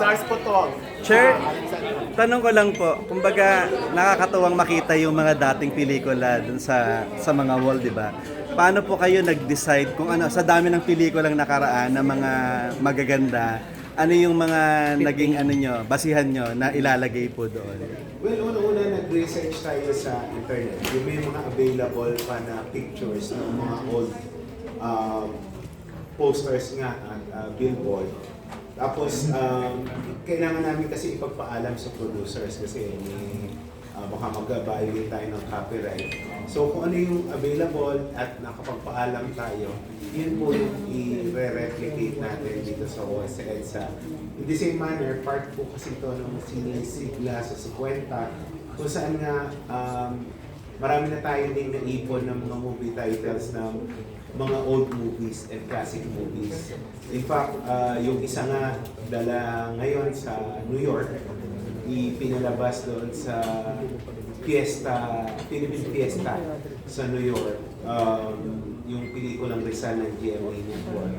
Stars po to. Chair, tanong ko lang po, kumbaga nakakatuwang makita yung mga dating pelikula dun sa sa mga wall, di ba? Paano po kayo nag-decide kung ano, sa dami ng pelikulang nakaraan na mga magaganda, ano yung mga naging ano nyo, basihan nyo na ilalagay po doon? Well, una-una nag-research tayo sa internet. Yung may mga available pa na pictures ng mga old um, posters nga at uh, billboard. Tapos, um, kailangan namin kasi ipagpaalam sa producers kasi may uh, baka mag-violate tayo ng copyright. So, kung ano yung available at nakapagpaalam tayo, yun po yung i-replicate natin dito sa OSA EDSA. In the same manner, part po kasi ito ng sinisigla sa 50, kung saan nga um, marami na tayo din naipon ng mga movie titles ng mga old movies and classic movies. In fact, uh, yung isa nga dala ngayon sa New York, ipinalabas doon sa Fiesta, Philippine Fiesta sa New York. Um, yung pelikulang Rizal ng GMA Network,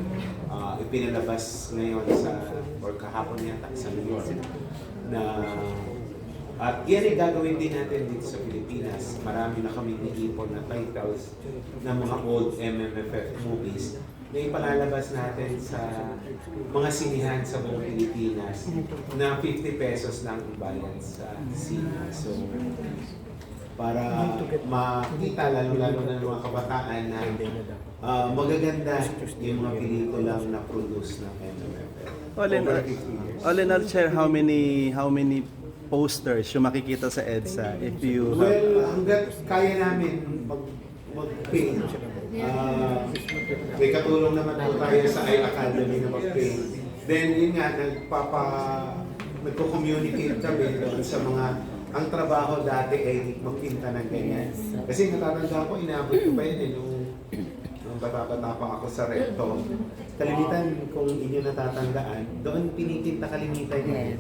uh, ipinalabas ngayon sa, or kahapon yata sa New York, na at yan ay gagawin din natin dito sa Pilipinas. Marami na kami naipon na titles ng mga old MMFF movies na ipalalabas natin sa mga sinihan sa buong Pilipinas na 50 pesos lang ang bayad sa sine. So, para makita lalo-lalo na ng mga kabataan na ah, magaganda yung mga pelikulang na-produce ng MMFF. All in all, 50 years. all in all, Chair, how many, how many posters yung makikita sa EDSA if you have... Well, hanggat kaya namin mag mag-paint. Ah, may katulong naman po tayo sa I Academy na mag-paint. Then yun nga, nagpapa nagko-communicate kami doon sa mga ang trabaho dati ay magpinta ng ganyan. Kasi natatanda ko, inaabot ko pa yun eh, nung, nung bata-bata pa ako sa recto. Kalimitan, kung inyo natatandaan, doon pinitinta kalimitan yun.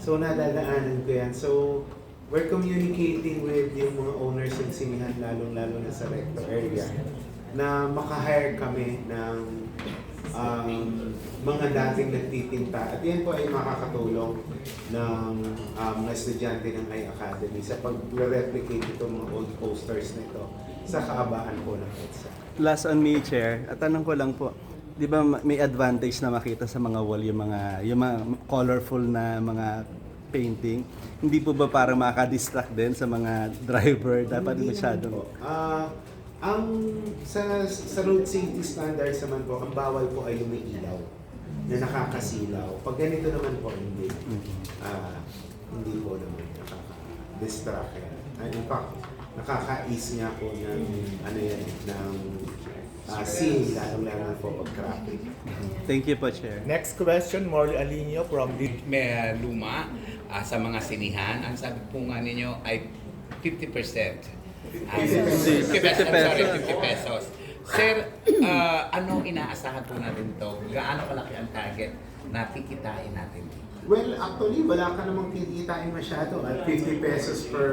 So nadadaanan ko yan. So we're communicating with yung mga owners ng sinihan, lalong-lalo na sa recto area, na makahire kami ng um, mga dating nagtitinta. At yan po ay makakatulong ng um, mga estudyante ng I Academy sa pag-replicate itong mga old posters nito sa kaabaan po ng EDSA. Last on me, Chair. At tanong ko lang po, di ba ma- may advantage na makita sa mga wall yung mga, yung mga colorful na mga painting? Hindi po ba para makaka-distract din sa mga driver? Dapat Hindi masyado. po. Ah, ang sa sa road safety standards naman po, ang bawal po ay yung may ilaw na nakakasilaw. Pag ganito naman po, hindi. Ah, hindi po naman nakaka-distract. And in fact, nakaka-ease nga po ng ano yan, ng uh, scene, lalong-lalo po pag traffic. Thank you po, Chair. Next question, Morley Alinio from the may uh, luma ah, sa mga sinihan. Ang sabi po nga ninyo ay 50%. Ah, 50 50 pesos. I'm sorry, pesos. 50 pesos. Sir, ah, anong inaasahan po natin to? Gaano kalaki ang target na kikitain natin? Well, actually, wala ka namang kikitain masyado at 50 pesos per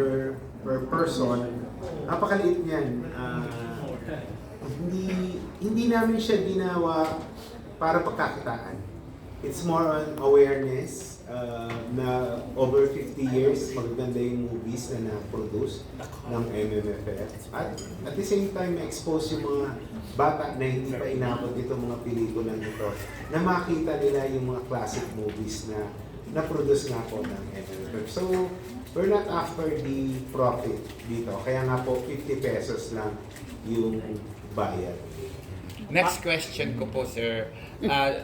per person. Napakaliit niyan. Ah, hindi hindi namin siya ginawa para pagkakitaan. It's more on awareness ah, na over 50 years magaganda yung movies na na-produce ng MMFF. At at the same time, expose yung mga bata na hindi pa inabot itong mga pelikulang ito na makita nila yung mga classic movies na na-produce nga po ng MMFF. So, we're not after the profit dito. Kaya nga po, 50 pesos lang yung bayad. Next question ko po, sir.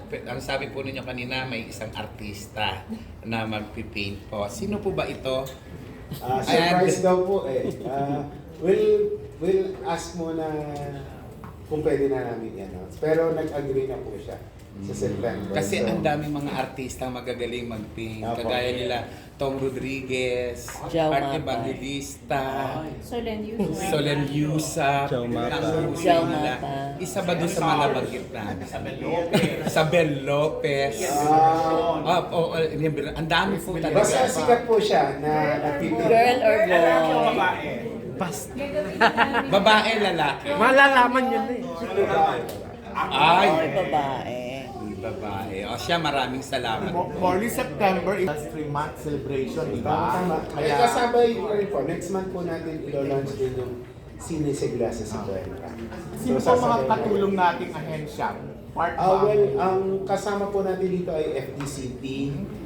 P- ang sabi po ninyo kanina, may isang artista na magpipaint po. Sino po ba ito? Ah, surprise daw po eh. Ah, we'll, we'll ask mo na kung pwede na namin yan. no? Pero nag-agree na po siya sa September. Kasi So, ang daming mga artista magagaling mag-paint. Apo. Kagaya nila Tom Rodriguez, Jao Art Mata. Evangelista, Solen Yusa. Solen Yusa, Jao Mata. Isa ba doon sa mga nabanggit namin? Isabel Lopez. Isabel Lopez. Ah, oh, oh, yun, ang dami po talaga. basta sikat po siya na nagpipili. Girl or boy? Namin. Babae, lalaki. Malalaman yun eh. Ay, babae. Babae. O siya, maraming salamat po. Morley, September is three-month celebration, di ba? Tama. Kaya Kaya, kasabay ko rin po, next month po natin ilo-launch din yung Sine Sigla sa Sibuelca. sino po mga katulong nating ahensya? Part Ah, ba? well, ang kasama po natin dito ay FDCP,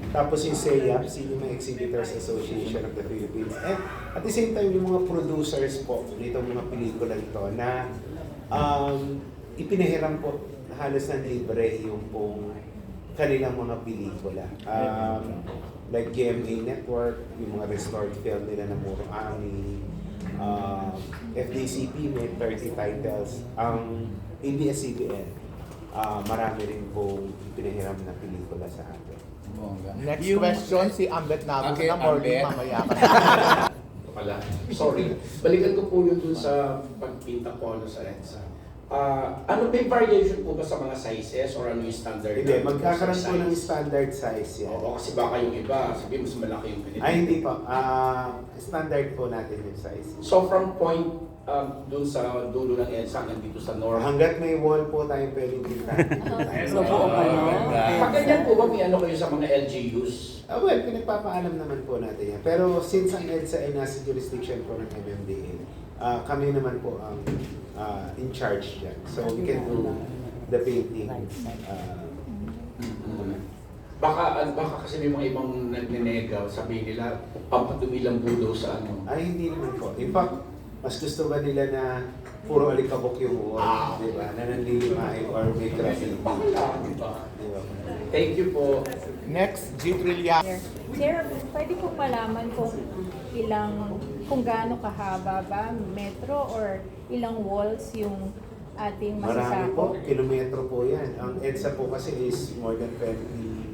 tapos yung CEAP, Cinema Exhibitors Association of the Philippines. And at the same time, yung mga producers po nito mga pelikula ito na um, ipinahiram po halos ng libre yung pong kanilang mga pelikula. Um, like GMA Network, yung mga restored film nila na Muro Ami, uh, FDCP may 30 titles. Ang ABS-CBN, ah, marami rin pong pinahiram na pelikula sa atin. Bongga. Next Yung- question, si Ambet Nago Okay, na Morley, Ambet. mamaya ka. pala. Sorry. Balikan ko po yun dun sa pagpinta po ano sa EDSA. Ah, ano may variation po ba sa mga sizes or ano yung standard? Hindi, na- magkakaroon po ng size? standard size yan. Oo, kasi baka yung iba, sabi mas malaki yung pinili. Ay, hindi po. Ah, standard po natin yung size. So from point um, dun sa dulo ng EDSA hanggang dito sa north. Hanggat may wall po tayo pwedeng kita. So, buo pa no? Pag ganyan po ba, may ano kayo sa mga LGUs? Ah, well, pinagpapaalam naman po natin yan. Pero since ang EDSA ay nasa jurisdiction po ng MMDA, ah, kami naman po ang ah, in charge dyan. So we can do the painting. ah, Baka, ah, baka kasi may mga ibang nagnenegaw, sabi nila, pampatumi lang po daw sa ano. ay, hindi naman po. In fact, mas gusto ba nila na puro alikabok yung wall, di ba? Na nanlilimay or may lang, di ba? Thank you po. Next, G. Trillian. Sir, pwede kong malaman kung ilang, kung gaano kahaba ba, metro or ilang walls yung ating Marami po, masasakop? kilometro po yan. Ang EDSA po kasi is more than 25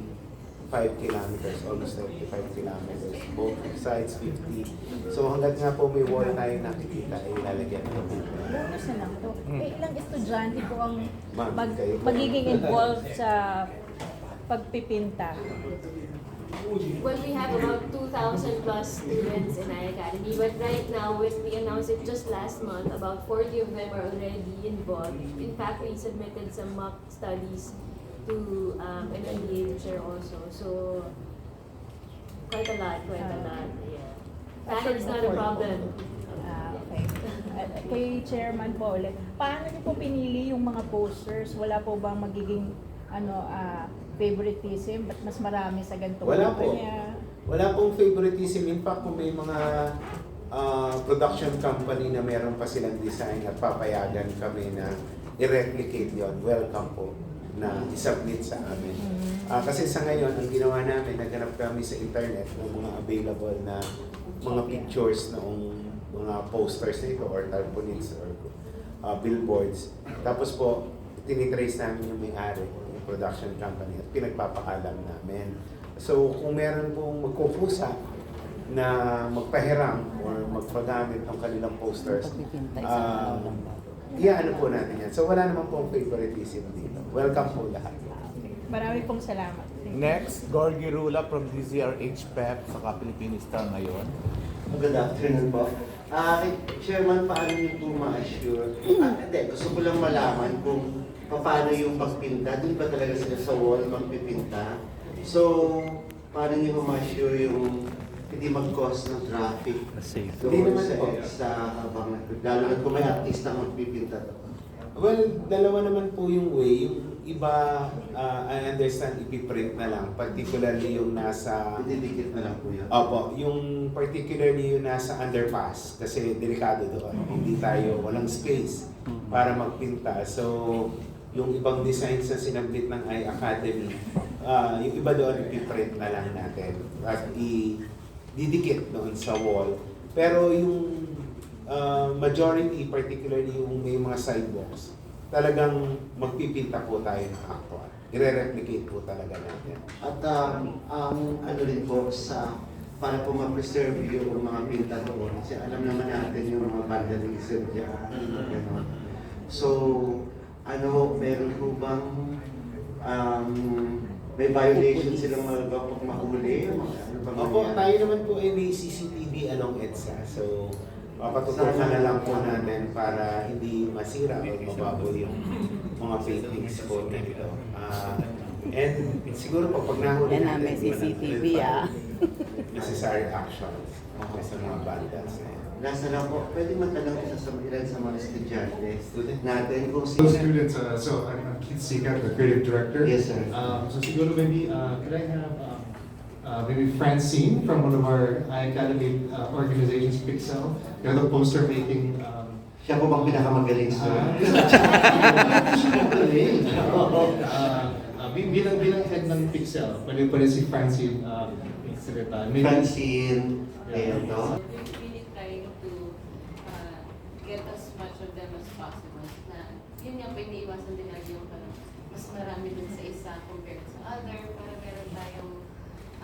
kilometers, almost 25 kilometers. Both sides 50. So hanggat nga po may wall tayo nakikita, ay lalagyan po dito. Bonus na lang to. Eh, ilang estudyante po ang Ma'am, mag, kayo po. magiging involved sa pagpipinta? Well, we have about 2,000 plus students in our academy, but right now, when we announced it just last month, about 40 of them are already involved. In fact, we submitted some mock studies to um, MMDA this year also. So, quite a lot, quite a lot, yeah. Is not a problem. Ah, okay. Kay chairman po ulit, paano niyo po pinili yung mga posters? Wala po bang magiging ano ah, favoritism? Ba't mas marami sa ganito? Wala po. Kanya, Wala pong favoritism. In fact, kung may mga ah, production company na meron pa silang design at papayagan kami na i-replicate yon welcome po na isubmit sa amin. Ah, kasi sa ngayon, ang ginawa namin, naghanap kami sa internet ng mga available na mga pictures ng mga posters nito or tarpaulins or ah, billboards. Tapos po, tinitrace namin yung may-ari, production company at pinagpapakalam namin. So kung meron pong magkukusa na magpahiram or magpagamit ng kanilang posters, isang ah? Iyaano po natin yan. So wala naman pong favoritism dito. Welcome po lahat. Marami pong salamat. Next, Gorgie Rula from DZRH PEP sa Philippine Star ngayon. Good afternoon po. Kay Chairman, paano niyo po ma-assure? Ah, hindi, gusto ko lang malaman kung paano yung pagpinta. Doon ba talaga sila sa wall magpipinta? So, paano niyo ma-assure yung hindi mag-cause ng traffic Safe. Hindi doon naman sa. EDSA habang lalo na kung may artista magpipinta to? Well, dalawa naman po yung way. Yung iba, ah, I understand, ipiprint na lang. Particularly yung nasa... Ididikit na lang po yun. Opo, yung particularly yung nasa underpass kasi delikado doon. Hindi tayo, walang space para magpinta. So, yung ibang designs na sinabit ng iAcademy, ah yung iba doon ipiprint na lang natin at i-didikit doon sa wall. Pero yung ah, majority, particularly yung may mga sidewalks, talagang magpipinta po tayo ng actual. I-replicate po talaga natin. At um, ang ano rin po sa para po ma-preserve yung mga pinta doon. Kasi alam naman natin yung mga vandalism dyan. Ganon. So, ano, meron po bang um, may violation silang magagawa pag mahuli? Ano ba Opo, tayo naman po ay may CCTV along EDSA. So, papatutukan na lang po natin para hindi masira o mabago yung mga paintings po na ito. Ah, And siguro pag pag nahuli Yan na, may natin, CCTV, ah. Necessary actions okay, sa mga bandits na yan. Last na lang po, pwede matanong isa sa ilan sa mga estudyante Student? natin kung So sino students, uh, so I'm I'm Keith Sikat, the creative director. Yes, sir. Um, so siguro maybe, uh, could I have, um, uh, maybe Francine from one of our I Academy uh, organizations, Pixel, they're the poster making, um, siya po bang pinakamagaling sir? uh, uh, bi- bilang, bilang head ng Pixel, pwede pwede si Francine, uh, magsalita. Maybe- Francine, ayan to. really trying to uh, get as much of them as possible. Na, po, iniiwasan din natin yung parang mas marami dun sa isa compared sa other, para meron tayong,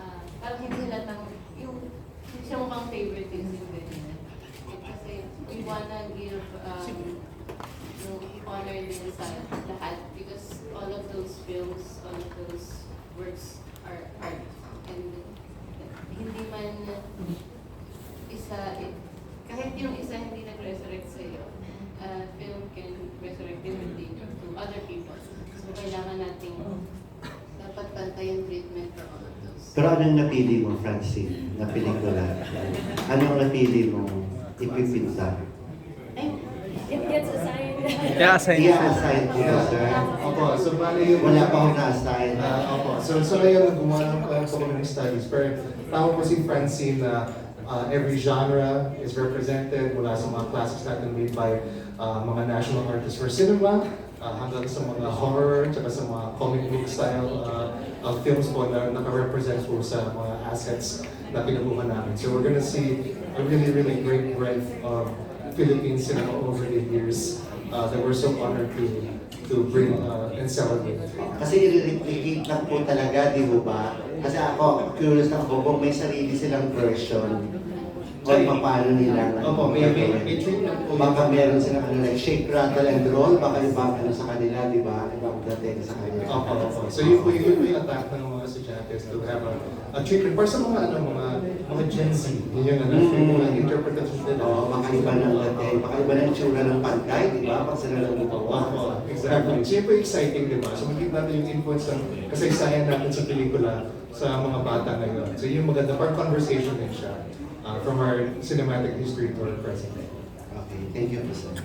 uh, parang hindi halatang, yung, hindi siya mukhang favoritism ganyan. Kasi we wanna give um, yung honor din sa lahat because all of those films, all of those works are art. And hindi man isa, kahit yung isa hindi nag-resurrect sa iyo, uh, film can resurrect differently to other people. So, kailangan nating dapat pantay yung treatment for all of those. Pero anong napili mo, Francine, na pelikula? Anong napili mo ipipinta? It gets assigned. Kaya assign I-assign ko ba, sir? Opo, so bali yung... Wala pa akong na-assign. Ah, opo. So, so ngayon, gumawa ng po kami ng studies. Pero tama po si Francine na uh, every genre is represented mula sa mga classes natin made by uh, mga national artists for cinema uh, hanggang sa mga horror, tsaka sa mga comic book style uh, of films po na naka-represent po sa mga assets na pinukuha namin. So we're gonna see a really, really great breadth of Philippine cinema over the years uh, that we're so honored to to bring uh, and celebrate. Kasi i-replicate lang po talaga, di ba? Kasi ako, curious na ako kung may sarili silang version o paano nila Opo, may, may, may treatment po. Baka meron silang ano, like shake, rattle, and roll, baka ibang ano sa kanila, di ba? Ibang dating sa kanila. Opo, opo. So yun po, yun po yung attack ng mga estudyante to have a, a treatment para sa mga ano, mga mga Gen Z. Yun yung ano, Mm. yung mga interpretation nila. Oo, baka iba ng dating, baka iba ng itsura ng pantay, di ba? Pag sila lang gumawa. Opo, exactly. So yun po yung exciting, di ba? So makikita natin yung influence ng kasaysayan natin sa pelikula sa mga bata ngayon. So yung maganda, parang conversation din siya uh, from our cinematic history to our present day. Okay, thank you sir.